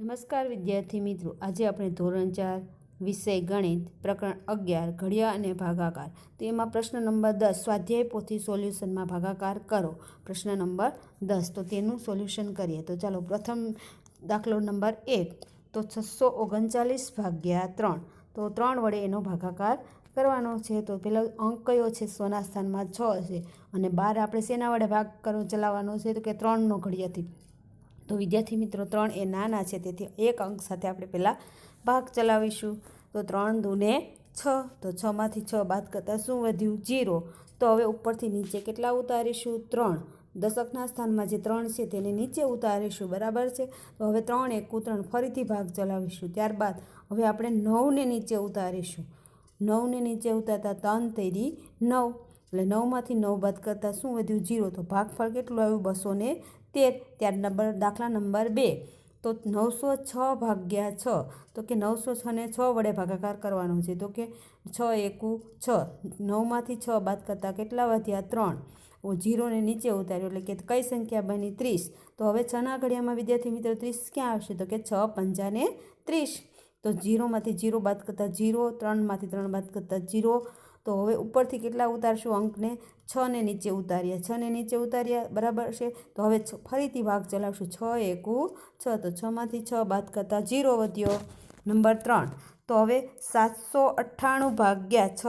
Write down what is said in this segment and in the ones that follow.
નમસ્કાર વિદ્યાર્થી મિત્રો. આજે આપણે ધોરણ ચાર, વિષય ગણિત, પ્રકરણ અગિયાર, ઘડિયા અને ભાગાકાર. તો એમાં પ્રશ્ન નંબર દસ, સ્વાધ્યાય પોથી સોલ્યુશનમાં ભાગાકાર કરો. પ્રશ્ન નંબર દસ, તો તેનું સોલ્યુશન કરીએ. તો ચાલો, પ્રથમ દાખલો નંબર એક. તો છસો ઓગણચાલીસ ભાગ્યા ત્રણ. તો ત્રણ વડે એનો ભાગાકાર કરવાનો છે. તો પહેલો અંક કયો છે? સોના સ્થાનમાં છ છે અને બાર આપણે શેના વડે ભાગ કરો, ચલાવવાનો છે? તો કે ત્રણનો ઘડિયાથી. તો વિદ્યાર્થી મિત્રો ત્રણ એ નાના છે, તેથી એક અંક સાથે આપણે પહેલાં ભાગ ચલાવીશું. તો ત્રણ દૂને છ, તો છમાંથી છ બાદ કરતાં શું વધ્યું? જીરો. તો હવે ઉપરથી નીચે કેટલા ઉતારીશું? ત્રણ. દશકના સ્થાનમાં જે ત્રણ છે તેને નીચે ઉતારીશું, બરાબર છે? તો હવે ત્રણ એકુ ત્રણ ફરીથી ભાગ ચલાવીશું. ત્યારબાદ હવે આપણે નવને નીચે ઉતારીશું. નવને નીચે ઉતારતા ત્રણ તેરી નવ. એટલે નવમાંથી નવ બાદ કરતાં શું વધ્યું? જીરો તો ભાગફળ કેટલું આવ્યું? બસો ને તેર. ત્યાર નંબર, દાખલા નંબર બે. તો નવસો છ ભાગ્યા છ. તો કે નવસો છને છ વડે ભાગાકાર કરવાનો છે. તો કે છ એકુ છ. નવમાંથી છ બાદ કરતાં કેટલા વધ્યા? ત્રણ. જીરોને નીચે ઉતાર્યો. એટલે કે કઈ સંખ્યા બની? ત્રીસ. તો હવે છના ઘડિયામાં વિદ્યાર્થી મિત્રો ત્રીસ ક્યાં આવશે? તો કે છ પંજાને ત્રીસ. તો જીરોમાંથી જીરો બાદ કરતાં જીરો ત્રણમાંથી ત્રણ બાદ કરતાં જીરો તો હવે ઉપરથી કેટલા ઉતારશું? અંકને છને નીચે ઉતાર્યા છને નીચે ઉતાર્યા બરાબર છે? તો હવે ફરીથી ભાગ ચલાવશું. છ એકુ, છ, તો છમાંથી છ બાદ કરતાં જીરો વધ્યો. નંબર ત્રણ, તો હવે સાતસો અઠ્ઠાણું ભાગ્યા છ.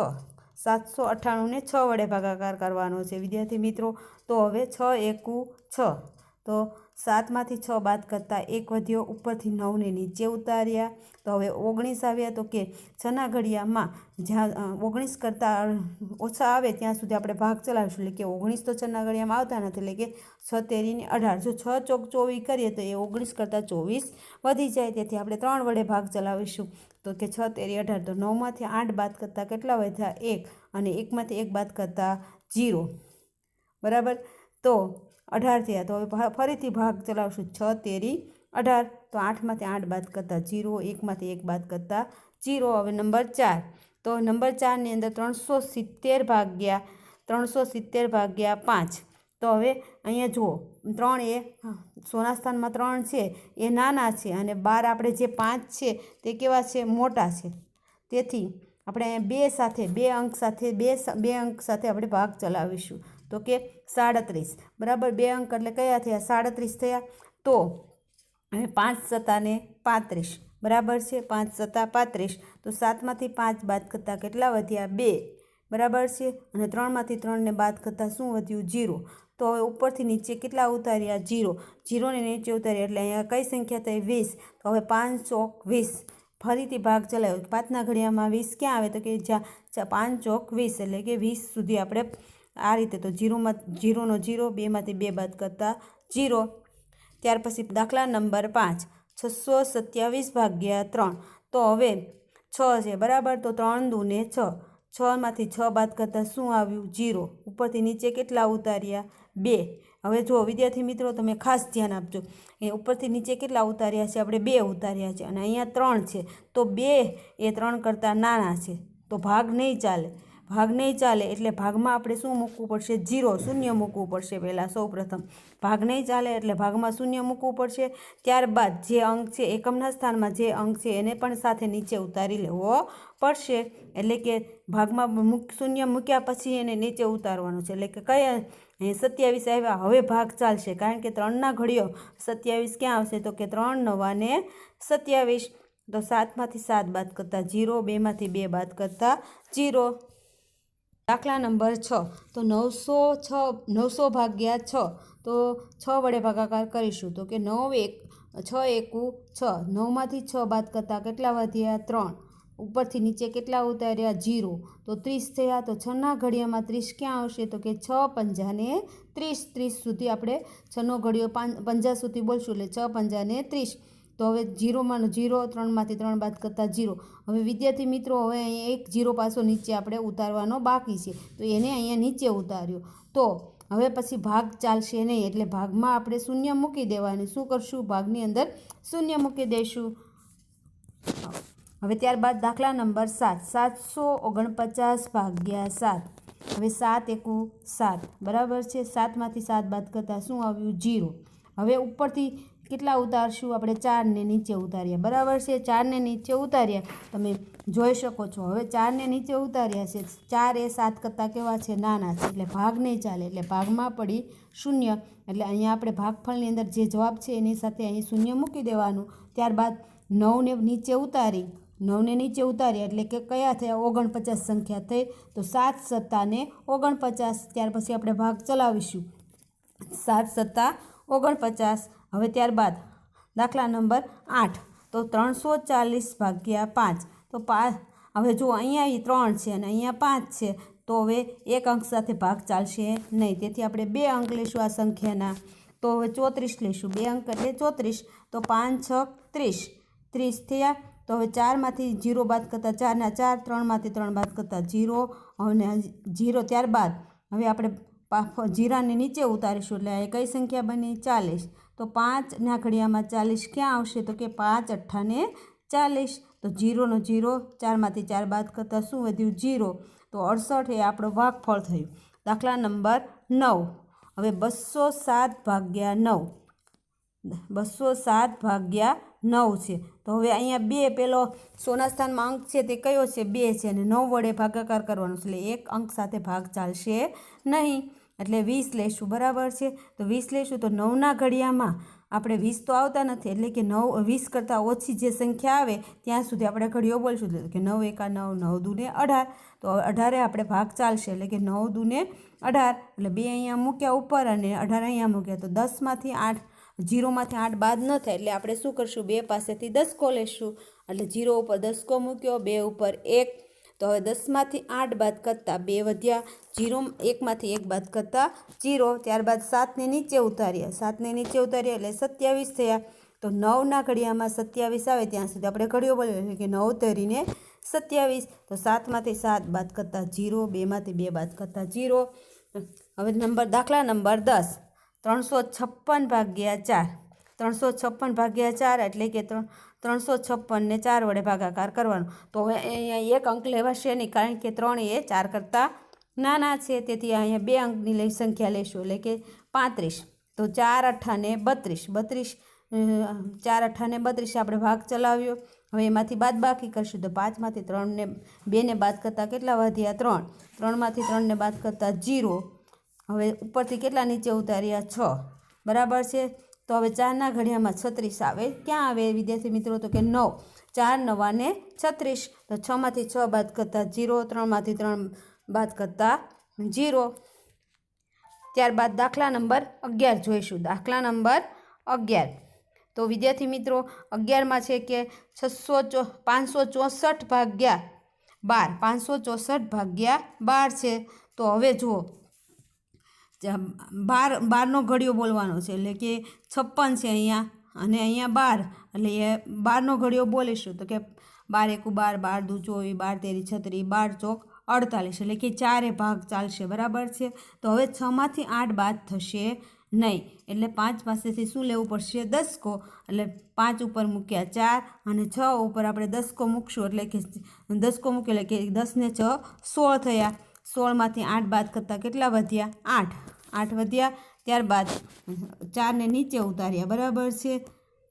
સાતસો અઠ્ઠાણુંને છ વડે ભાગાકાર કરવાનો છે. વિદ્યાર્થી મિત્રો, તો હવે છ એકુ, છ. તો સાતમાંથી છ બાદ કરતાં એક વધ્યો, ઉપરથી નવને નીચે ઉતાર્યા. તો હવે ઓગણીસ આવ્યા, તો કે છના ઘડિયામાં જ્યાં ઓગણીસ કરતાં ઓછા આવે ત્યાં સુધી આપણે ભાગ ચલાવીશું. એટલે કે ઓગણીસ તો છના ઘડિયામાં આવતા નથી, એટલે કે છ તેરીને અઢાર. જો છ ચોક ચોવીસ કરીએ, તો એ ઓગણીસ કરતાં ચોવીસ વધી જાય. તેથી આપણે ત્રણ વડે ભાગ ચલાવીશું. તો કે છ તેરી અઢાર, તો નવમાંથી આઠ બાદ કરતાં કેટલા વધ્યા? એક. અને એકમાંથી એક બાદ કરતાં જીરો બરાબર? તો અઢાર થયા. તો હવે ફરીથી ભાગ ચલાવશું. છ, તેરી, અઢાર. તો આઠમાંથી આઠ બાદ કરતાં જીરો, એકમાંથી એક બાદ કરતાં જીરો. હવે નંબર ચાર. તો નંબર ચારની અંદર ત્રણસો સિત્તેર ભાગ્યા ત્રણસો સિત્તેર ભાગ્યા પાંચ. તો હવે અહીંયા જુઓ. ત્રણ એ સોના સ્થાનમાં ત્રણ છે. એ નાના છે અને બાર આપણે જે પાંચ છે તે કેવા છે? મોટા છે. તેથી આપણે બે સાથે, બે અંક સાથે, બે બે અંક સાથે આપણે ભાગ ચલાવીશું. તો કે સાડત્રીસ. બરાબર, બે અંક એટલે કયા થયા? સાડત્રીસ થયા. તો હવે પાંચ સત્તાને પાંત્રીસ. બરાબર છે? પાંચ સત્તા પાંત્રીસ. તો સાતમાંથી પાંચ બાદ કરતાં કેટલા વધ્યા? બે. બરાબર છે? અને ત્રણમાંથી ત્રણને બાદ કરતાં શું વધ્યું? જીરો. તો હવે ઉપરથી નીચે કેટલા ઉતાર્યા? જીરો. જીરોને નીચે ઉતાર્યા એટલે અહીંયા કઈ સંખ્યા થઈ? વીસ. તો હવે પાંચ ચોક વીસ. ફરીથી ભાગ ચલાવ્યો. પાંચના ઘડિયામાં વીસ ક્યાં આવે? તો કે જ્યાં પાંચ ચોક વીસ એટલે કે વીસ સુધી આપણે આ રીતે તો જીરોમાં, જીરોનો જીરો, બેમાંથી બે બાદ કરતાં જીરો. ત્યાર પછી દાખલા નંબર પાંચ, છસો સત્યાવીસ ભાગ્યા ત્રણ. તો હવે છ છે, બરાબર? તો ત્રણ દૂને છ. છમાંથી છ બાદ કરતાં શું આવ્યું? જીરો. ઉપરથી નીચે કેટલા ઉતાર્યા? બે. હવે જો વિદ્યાર્થી મિત્રો, તમે ખાસ ધ્યાન આપજો. એ ઉપરથી નીચે કેટલા ઉતાર્યા છે? આપણે બે ઉતાર્યા છે અને અહીંયા ત્રણ છે. તો બે એ ત્રણ કરતાં નાના છે. તો ભાગ નહીં ચાલે. ભાગ નહીં ચાલે એટલે ભાગમાં આપણે શું મૂકવું પડશે? જીરો, શૂન્ય મૂકવું પડશે પહેલાં સૌ પ્રથમ ભાગ નહીં ચાલે એટલે ભાગમાં શૂન્ય મૂકવું પડશે. ત્યારબાદ જે અંક છે, એકમના સ્થાનમાં જે અંક છે, એને પણ સાથે નીચે ઉતારી લેવો પડશે. એટલે કે ભાગમાં મૂક, શૂન્ય મૂક્યા પછી એને નીચે ઉતારવાનું છે. એટલે કે કયા? સત્યાવીસ આવ્યા. હવે ભાગ ચાલશે. કારણ કે ત્રણના ઘડીઓ સત્યાવીસ ક્યાં આવશે? તો કે ત્રણ નવાને સત્યાવીસ. તો સાતમાંથી સાત બાદ કરતાં જીરો, બેમાંથી બે બાદ કરતાં જીરો. દાખલા નંબર છ. તો નવસો છ, નવસો ભાગ્યા છ. તો છ વડે ભાગાકાર કરીશું. તો કે નવ એક, છ એકુ છ. નવમાંથી છ બાદ કરતાં કેટલા વધ્યા? ત્રણ. ઉપરથી નીચે કેટલા ઉતાર્યા? જીરો. તો ત્રીસ થયા. તો છના ઘડિયામાં ત્રીસ ક્યાં આવશે? તો કે છ પંજાને ત્રીસ. ત્રીસ સુધી આપણે છનો ઘડિયો પાંચ પંજા સુધી બોલશું. એટલે છ પંજાને ત્રીસ. તો હવે જીરોમાં જીરો, ત્રણમાંથી ત્રણ બાદ કરતાં જીરો. હવે વિદ્યાર્થી મિત્રો, હવે અહીંયા એક જીરો પાછો નીચે આપણે ઉતારવાનો બાકી છે. તો એને અહીંયા નીચે ઉતાર્યો. તો હવે પછી ભાગ ચાલશે નહીં, એટલે ભાગમાં આપણે શૂન્ય મૂકી દેવાની. શું કરશું? ભાગની અંદર શૂન્ય મૂકી દઈશું. હવે ત્યારબાદ દાખલા નંબર સાત. સાતસો ઓગણપચાસ ભાગ્યા સાત. હવે સાત એકુ સાત. બરાબર છે? સાતમાંથી સાત બાદ કરતાં શું આવ્યું? જીરો. હવે ઉપરથી કેટલા ઉતારશું? આપણે ચારને નીચે ઉતાર્યા બરાબર છે? ચારને નીચે ઉતાર્યા તમે જોઈ શકો છો. હવે ચારને નીચે ઉતાર્યા છે. ચાર એ સાત કરતાં કેવા છે? નાના છે. એટલે ભાગ નહીં ચાલે. એટલે ભાગમાં પડી શૂન્ય. એટલે અહીંયા આપણે ભાગફળની અંદર જે જવાબ છે એની સાથે અહીં શૂન્ય મૂકી દેવાનું. ત્યારબાદ નવને નીચે ઉતારી. નવને નીચે ઉતારી. એટલે કે કયા થયા? ઓગણપચાસ સંખ્યા થઈ. તો સાત સત્તાને ઓગણપચાસ. ત્યાર પછી આપણે ભાગ ચલાવીશું. સાત સત્તા ઓગણપચાસ. હવે ત્યારબાદ દાખલા નંબર આઠ. તો ત્રણસો ચાલીસ ભાગ્યા પાંચ. તો પાંચ હવે જો અહીંયા ત્રણ છે અને અહીંયા પાંચ છે. તો હવે એક અંક સાથે ભાગ ચાલશે નહીં. તેથી આપણે બે અંક લઈશું આ સંખ્યાના. તો હવે ચોત્રીસ લઈશું બે અંક એટલે ચોત્રીસ. તો પાંચ, છ, ત્રીસ. ત્રીસ થયા. તો હવે ચારમાંથી જીરો બાદ કરતાં ચારના ચાર, ત્રણમાંથી ત્રણ બાદ કરતાં જીરો. અને જીરો ત્યારબાદ હવે આપણે પા- જીરાને નીચે ઉતારીશું એટલે એ કઈ સંખ્યા બની? ચાલીસ. તો પાંચ નાખડિયામાં ચાલીસ ક્યાં આવશે? તો કે પાંચ અઠ્ઠાને ચાલીસ. તો જીરોનો જીરો, ચારમાંથી ચાર બાદ કરતાં શું વધ્યું? જીરો. તો અડસઠ એ આપણો ભાગફળ થયું. દાખલા નંબર નવ. હવે બસો સાત ભાગ્યા નવ. બસો સાત ભાગ્યા નવ છે. તો હવે અહીંયા બે પેલો સોના સ્થાનમાં અંક છે તે કયો છે? બે છે. અને નવ વડે ભાગાકાર કરવાનો છે. એટલે એક અંક સાથે ભાગ ચાલશે નહીં. એટલે વીસ લેશું, બરાબર છે? તો વીસ લેશું, તો નવના ઘડિયામાં આપણે વીસ તો આવતા નથી, એટલે કે નવ, વીસ કરતાં ઓછી જે સંખ્યા આવે, ત્યાં સુધી આપણે ઘડીઓ બોલશું. કે નવ એકા નવ નવ દૂને અઢાર. તો અઢારે આપણે ભાગ ચાલશે, એટલે કે નવ દૂને અઢાર. એટલે બે અહીંયા મૂક્યા ઉપર અને અઢાર અહીંયા મૂક્યા. તો દસમાંથી આઠ, જીરોમાંથી આઠ બાદ ન થાય, એટલે આપણે શું કરશું? બે પાસેથી દસકો લેશું. એટલે જીરો ઉપર દસકો મૂક્યો, બે ઉપર એક તો હવે દસમાંથી આઠ બાદ કરતાં બે વધ્યા, જીરો એકમાંથી એક બાદ કરતાં જીરો, ત્યારબાદ સાતને નીચે ઉતાર્યા. સાતને નીચે ઉતાર્યા એટલે સત્યાવીસ થયા. તો નવના ઘડિયામાં સત્યાવીસ આવે ત્યાં સુધી આપણે ઘડિયો બોલીએ એટલે કે નવ તરીને સત્યાવીસ. તો સાતમાંથી સાત બાદ કરતાં જીરો, બેમાંથી બે બાદ કરતાં જીરો. હવે નંબર, દાખલા નંબર દસ. ત્રણસો છપ્પન ભાગ્યા ચાર. ત્રણસો છપ્પન ભાગ્યા ચાર એટલે કે ત્રણ ત્રણસો છપ્પનને ચાર વડે ભાગાકાર કરવાનો. તો હવે અહીંયા એક અંક લેવાશે નહીં, કારણ કે ત્રણ એ ચાર કરતાં નાના છે. તેથી અહીંયા બે અંકની લઈ સંખ્યા લેશું, એટલે કે પાંત્રીસ. તો ચાર અઠ્ઠાને બત્રીસ. બત્રીસ ચાર અઠ્ઠાને બત્રીસ આપણે ભાગ ચલાવ્યો. હવે એમાંથી બાદ બાકી કરશું. તો પાંચમાંથી ત્રણને, બેને બાદ કરતાં કેટલા વધ્યા? ત્રણ. ત્રણમાંથી ત્રણને બાદ કરતાં જીરો. હવે ઉપરથી કેટલા નીચે ઉતાર્યા? છ. બરાબર છે? તો હવે ચારના ઘડિયામાં છત્રીસ આવે. ક્યાં આવે વિદ્યાર્થી મિત્રો? તો કે નવ. ચાર નવાને છત્રીસ. તો છમાંથી છ બાદ કરતાં જીરો, ત્રણમાંથી ત્રણ બાદ કરતાં જીરો. ત્યારબાદ દાખલા નંબર અગિયાર જોઈશું. દાખલા નંબર અગિયાર. તો વિદ્યાર્થી મિત્રો, અગિયારમાં છે કે છસો ચો, પાંચસો ચોસઠ ભાગ્યા બાર. પાંચસો ચોસઠ ભાગ્યા બાર છે. તો હવે જુઓ. બાર, બારનો ઘડિયો બોલવાનો છે. એટલે કે છપ્પન છે અહીંયા અને અહીંયા બાર. એટલે એ બારનો ઘડિયો બોલીશું તો કે બાર એકુ બાર બાર દુ ચોવીસ, બાર તેરી છત્રીસ, બાર ચોક અડતાલીસ. એટલે કે ચારે ભાગ ચાલશે. બરાબર છે? તો હવે છમાંથી આઠ બાદ થશે નહીં એટલે પાંચ પાસેથી શું લેવું પડશે? દસકો. એટલે પાંચ ઉપર મૂક્યા ચાર અને છ ઉપર આપણે દસકો મૂકશું. એટલે કે દસકો મૂક્યો. એટલે કે દસને છ સોળ થયા. સોળમાંથી આઠ બાદ કરતાં કેટલા વધ્યા? આઠ. આઠ વધ્યા ત્યારબાદ ચારને નીચે ઉતાર્યા. બરાબર છે?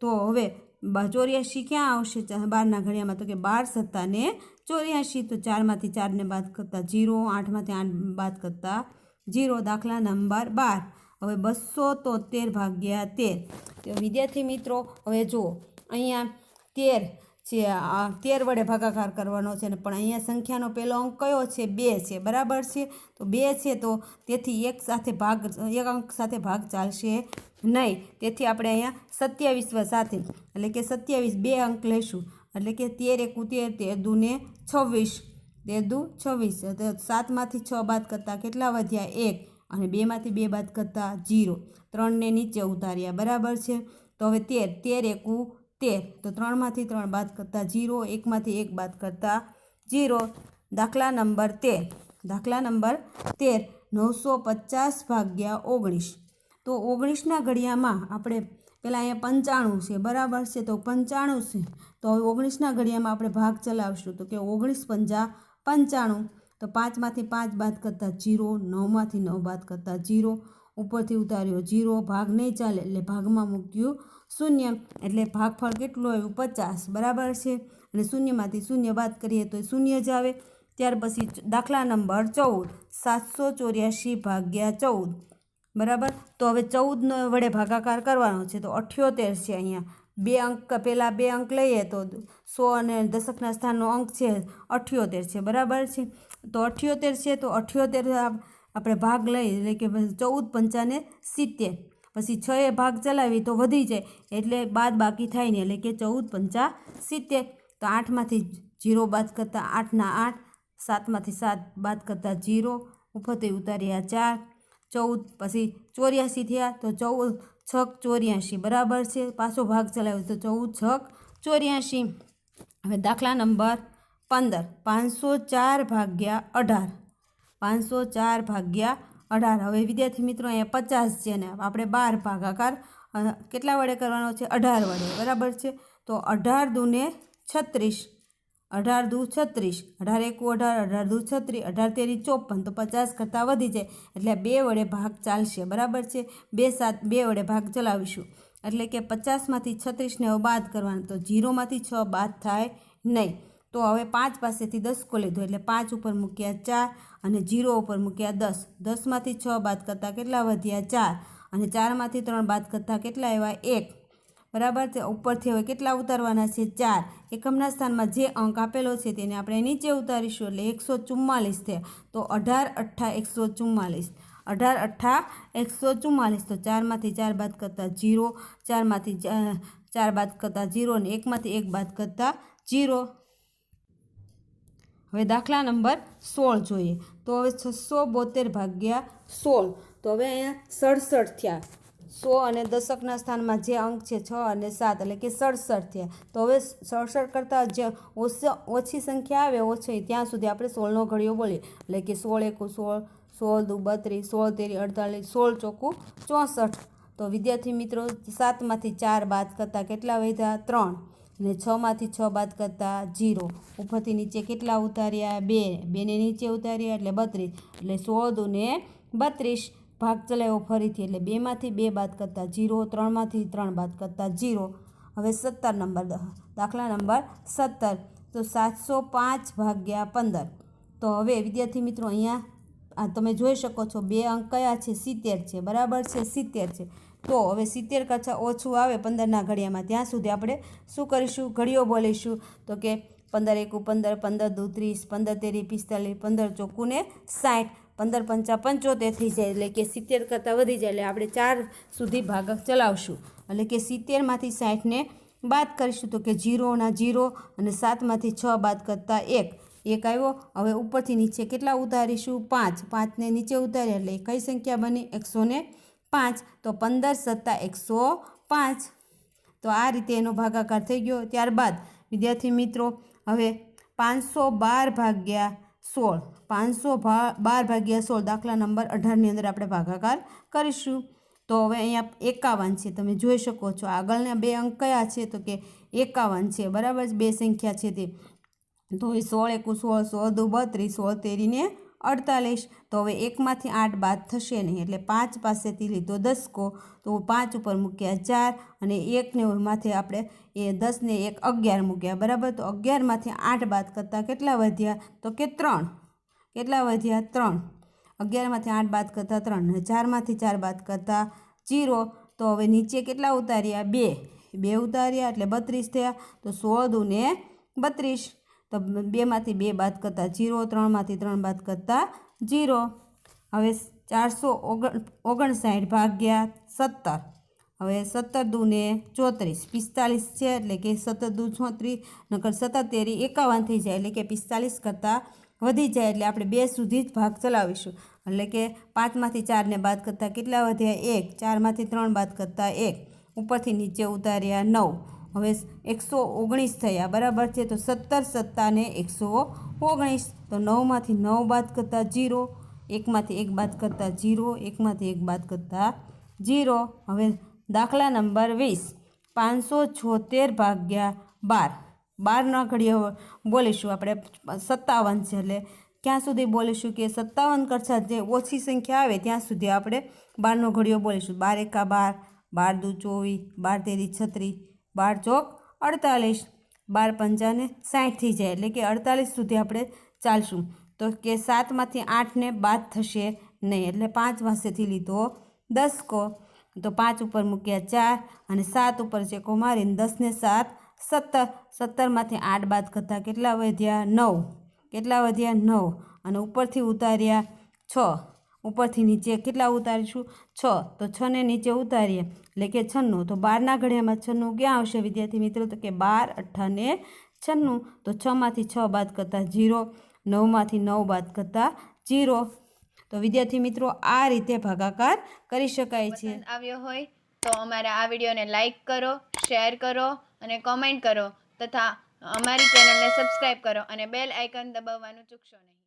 તો હવે ચોર્યાસી ક્યાં આવશે? બારના ઘડિયામાં તો કે બાર સત્તાને ચોર્યાસી. તો ચારમાંથી ચારને બાદ કરતાં જીરો, આઠમાંથી આઠ બાદ કરતાં જીરો. દાખલા નંબર બાર. હવે બસો તોતેર ભાગ્યા તેર. વિદ્યાર્થી મિત્રો, હવે જુઓ. અહીંયા તેર આ તેર વડે ભાગાકાર કરવાનો છે પણ અહીંયા સંખ્યાનો પહેલો અંક કયો છે? બે છે. બરાબર છે? તો બે છે તો તેથી એક સાથે ભાગ, એક અંક સાથે ભાગ ચાલશે નહીં. તેથી આપણે અહીંયા સત્યાવીસ સાથે, એટલે કે સત્યાવીસ બે અંક લઈશું એટલે કે તેર એકુ તેર તેર દુને છવ્વીસ. તેર દુ છવ્વીસ. સાતમાંથી છ બાદ કરતાં કેટલા વધ્યા? એક. અને બેમાંથી બે બાદ કરતાં જીરો ત્રણને નીચે ઉતાર્યા. બરાબર છે? તો હવે તેર તેર એકુ તેર. તો ત્રણમાંથી ત્રણ બાદ કરતાં જીરો, એકમાંથી એક બાદ કરતાં જીરો. દાખલા નંબર તેર. દાખલા નંબર તેર. નવસો પચાસ ભાગ્યા ઓગણીસ. તો ઓગણીસના ઘડિયામાં આપણે પહેલાં અહીંયા પંચાણું છે, બરાબર છે? તો પંચાણું છે. તો હવે ઓગણીસના ઘડિયામાં આપણે ભાગ ચલાવીશું. તો કે ઓગણીસ પંજા પંચાણું. તો પાંચમાંથી પાંચ બાદ કરતાં જીરો, નવમાંથી નવ બાદ કરતાં જીરો. ઉપરથી ઉતાર્યો. જીરો ભાગ નહીં ચાલે એટલે ભાગમાં મૂક્યું શૂન્ય. એટલે ભાગફળ કેટલું આવ્યું પચાસ. બરાબર છે? અને શૂન્યમાંથી શૂન્ય બાદ કરીએ તો શૂન્ય જ આવે. ત્યાર પછી દાખલા નંબર ચૌદ. સાતસો ચોર્યાસી ભાગ્યા ચૌદ. બરાબર? તો હવે ચૌદનો વડે ભાગાકાર કરવાનો છે. તો અઠ્યોતેર છે અહીંયા. બે અંક, પહેલાં બે અંક લઈએ તો સો અને દશકના સ્થાનનો અંક છે અઠ્યોતેર છે. બરાબર છે? તો અઠ્યોતેર છે તો અઠ્યોતેર આપણે ભાગ લઈએ, એટલે કે ચૌદ પંચાને સિત્તેર. પછી છ એ ભાગ ચલાવી તો વધી જાય, એટલે બાદ બાકી થાય ને, એટલે કે ચૌદ, પંચા, સિત્તેર. તો આઠમાંથી જીરો બાદ કરતાં આઠના આઠ, સાતમાંથી સાત બાદ કરતાં જીરો. ઉપરથી ઉતાર્યા ચાર, ચૌદ, પછી ચોર્યાસી થયા તો ચૌદ, છક, ચોર્યાસી. બરાબર છે? પાછો ભાગ ચલાવ્યો તો ચૌદ, છક, ચોર્યાસી. હવે દાખલા નંબર પંદર. પાંચસો ચાર ભાગ્યા અઢાર. પાંચસો ચાર ભાગ્યા અઢાર. હવે વિદ્યાર્થી મિત્રો, અહીંયા પચાસ છે ને. આપણે બાર ભાગાકાર કેટલા વડે કરવાનો છે? અઢાર વડે. બરાબર છે? તો અઢાર દૂને છત્રીસ. અઢાર દુ છત્રીસ. અઢાર એકુ અઢાર અઢાર દુ છત્રીસ, અઢાર તેરી ચોપન. તો પચાસ કરતાં વધી જાય. એટલે બે વડે ભાગ ચાલશે. બરાબર છે? બે સાત, બે વડે ભાગ ચલાવીશું. એટલે કે પચાસમાંથી છત્રીસને બાદ કરવાનું. તો જીરોમાંથી છ બાદ થાય નહીં. તો હવે પાંચ પાસેથી દસકો લીધો એટલે પાંચ ઉપર મૂક્યા ચાર અને જીરો ઉપર મૂક્યા દસ. દસમાંથી છ બાદ કરતાં કેટલા વધ્યા ચાર? અને ચારમાંથી ત્રણ બાદ કરતાં કેટલા એવા? એક. બરાબર છે? ઉપરથી હવે કેટલા ઉતારવાના છે? ચાર. એકમના સ્થાનમાં જે અંક આપેલો છે તેને આપણે નીચે ઉતારીશું. એટલે એકસો ચુમ્માલીસ છે તો અઢાર અઠ્ઠા એકસો ચુમ્માલીસ. અઢાર અઠ્ઠા એકસો ચુમ્માલીસ. તો ચારમાંથી ચાર બાદ કરતાં જીરો. ચારમાંથી ચાર બાદ કરતાં જીરો અને એકમાંથી એક બાદ કરતાં જીરો. હવે દાખલા નંબર સોળ જોઈએ. તો હવે છસો બોતેર ભાગ્યા સોળ. તો હવે અહીંયા સડસઠ થયા. સો અને દશકના સ્થાનમાં જે અંક છે છ અને સાત, એટલે કે સડસઠ થયા. તો હવે સડસઠ કરતાં જે ઓછ- સંખ્યા આવે, ઓછી ત્યાં સુધી આપણે સોળનો ઘડિયો બોલીએ. એટલે કે સોળ એકુ સોળ સોળ દુ બત્રીસ, સોળ તેરી અડતાલીસ, સોળ ચોખ્ખું ચોસઠ. તો વિદ્યાર્થી મિત્રો, સાતમાંથી ચાર બાદ કરતાં કેટલા વધ્યા? ત્રણ. અને છમાંથી છ બાદ કરતાં જીરો. ઉપરથી નીચે કેટલા ઉતાર્યા? બે. બેને નીચે ઉતાર્યા એટલે બત્રીસ. એટલે સોળ દુને બત્રીસ. ભાગ ચલાવ્યો ફરીથી એટલે બેમાંથી બે બાદ કરતાં જીરો ત્રણમાંથી ત્રણ બાદ કરતાં જીરો. હવે સત્તર નંબર દાખલા નંબર સત્તર. તો સાતસો પાંચ ભાગ્યા પંદર. તો હવે વિદ્યાર્થી મિત્રો અહીંયા, આ તમે જોઈ શકો છો, બે અંક કયા છે? સિત્તેર છે. બરાબર છે? સિત્તેર છે. તો હવે સિત્તેર કરતાં ઓછું આવે પંદરના ઘડિયામાં, ત્યાં સુધી આપણે શું કરીશું? ઘડીઓ બોલીશું. તો કે પંદર એકુ, પંદર પંદર દુ ત્રીસ, પંદર તેરી, પિસ્તાલીસ, પંદર ચોખ્ખું ને સાઠ. પંદર પંચા પંચોતેર થઈ જાય, એટલે કે સિત્તેર કરતાં વધી જાય, એટલે આપણે ચાર સુધી ભાગ ચલાવશું. એટલે કે સિત્તેરમાંથી સાઠને બાદ કરીશું, તો કે જીરોના જીરો અને સાતમાંથી છ બાદ કરતાં એક. એક આવ્યો, હવે ઉપરથી નીચે કેટલા ઉતારીશું? પાંચ. પાંચને નીચે ઉતાર્યા, એટલે કઈ સંખ્યા બની? એકસો પાંચ, તો પંદર સત્તા એકસો પાંચ. તો આ રીતે એનો ભાગાકાર થઈ ગયો. ત્યારબાદ, વિદ્યાર્થી મિત્રો, હવે પાંચસો બાર ભાગ્યા સોળ. પાંચસો બાર ભાગ્યા સોળ, દાખલા નંબર અઢારની અંદર આપણે ભાગાકાર કરીશું. તો હવે અહીંયા એકાવન છે. તમે જોઈ શકો છો, આગળના બે અંક કયા છે? તો કે એકાવન છે. બરાબર બે સંખ્યા છે તે. તો એ સોળ એકુ સોળ સોળ, દુ, બત્રીસ, સોળ, તેરીને અડતાલીસ. તો હવે એકમાંથી આઠ બાદ થશે નહીં. એટલે પાંચ પાસેથી લીધો દસકો તો પાંચ ઉપર મૂક્યા ચાર અને એકને માથે આપણે એ દસને એક અગિયાર મૂક્યા. બરાબર? તો અગિયારમાંથી આઠ બાદ કરતાં કેટલા વધ્યા? તો કે ત્રણ. કેટલા વધ્યા? ત્રણ. અગિયારમાંથી આઠ બાદ કરતાં ત્રણ અને ચારમાંથી ચાર બાદ કરતાં જીરો. તો હવે નીચે કેટલા ઉતાર્યા? બે. બે ઉતાર્યા એટલે બત્રીસ થયા. તો સોળ દુને બત્રીસ. તો બેમાંથી બે બાદ કરતાં જીરો, ત્રણમાંથી ત્રણ બાદ કરતાં જીરો. હવે ચારસો ઓગણ, ઓગણસાઠ ભાગ્યા સત્તર. હવે સત્તર દૂને ચોત્રીસ. પિસ્તાલીસ છે એટલે કે સત્તર દુ ચોત્રીસ નકર સત્તર તેરી એકાવન થઈ જાય એટલે કે પિસ્તાલીસ કરતાં વધી જાય એટલે આપણે બે સુધી જ ભાગ ચલાવીશું. એટલે કે પાંચમાંથી ચારને બાદ કરતાં કેટલા વધ્યા? એક. ચારમાંથી ત્રણ બાદ કરતાં એક. ઉપરથી નીચે ઉતાર્યા નવ. હવે એકસો ઓગણીસ થયા, બરાબર છે? તો સત્તર સત્તાને એકસો ઓગણીસ. તો નવમાંથી નવ બાદ કરતાં જીરો, એકમાંથી એક બાદ કરતાં જીરો, એકમાંથી એક બાદ કરતાં જીરો. હવે દાખલા નંબર વીસ, પાંચસો છોતેર ભાગ્યા બાર. બારના ઘડીએ બોલીશું, આપણે સત્તાવન છે એટલે ક્યાં સુધી બોલીશું કે સત્તાવન કરતાં જે ઓછી સંખ્યા આવે ત્યાં સુધી આપણે બારનો ઘડિયો બોલીશું. બાર એકા બાર બાર દુ ચોવીસ, બાર તેરી છત્રીસ બાર ચોક અડતાલીસ. બાર પંચાને સાઠથી જાય, એટલે કે અડતાલીસ સુધી આપણે ચાલશું. તો કે સાતમાંથી આઠને બાદ થશે નહીં, એટલે પાંચ પાસેથી લીધો દસકો. તો પાંચ ઉપર મૂક્યા ચાર અને સાત ઉપર ચેકો મારીને દસને સાત, સત્તર. સત્તરમાંથી આઠ બાદ કરતાં કેટલા વધ્યા? નવ. કેટલા વધ્યા? નવ. અને ઉપરથી ઉતાર્યા છ. ઉપરથી નીચે કેટલા ઉતારીશું? છ. તો છને નીચે ઉતારીએ. એટલે કે છન્નું. તો બારના ઘડિયામાં છન્નું ક્યાં આવશે? વિદ્યાર્થી મિત્રો, તો કે બાર અઠ્ઠાને છન્નું. તો છમાંથી છ બાદ કરતાં જીરો નવમાંથી નવ બાદ કરતાં જીરો તો વિદ્યાર્થી મિત્રો, આ રીતે ભાગાકાર કરી શકાય છે. આવ્યો હોય તો અમારા આ વિડીયોને લાઈક કરો, શેર કરો અને કોમેન્ટ કરો તથા અમારી ચેનલને સબસ્ક્રાઈબ કરો અને બેલ આઇકન દબાવવાનું ચૂકશો નહીં.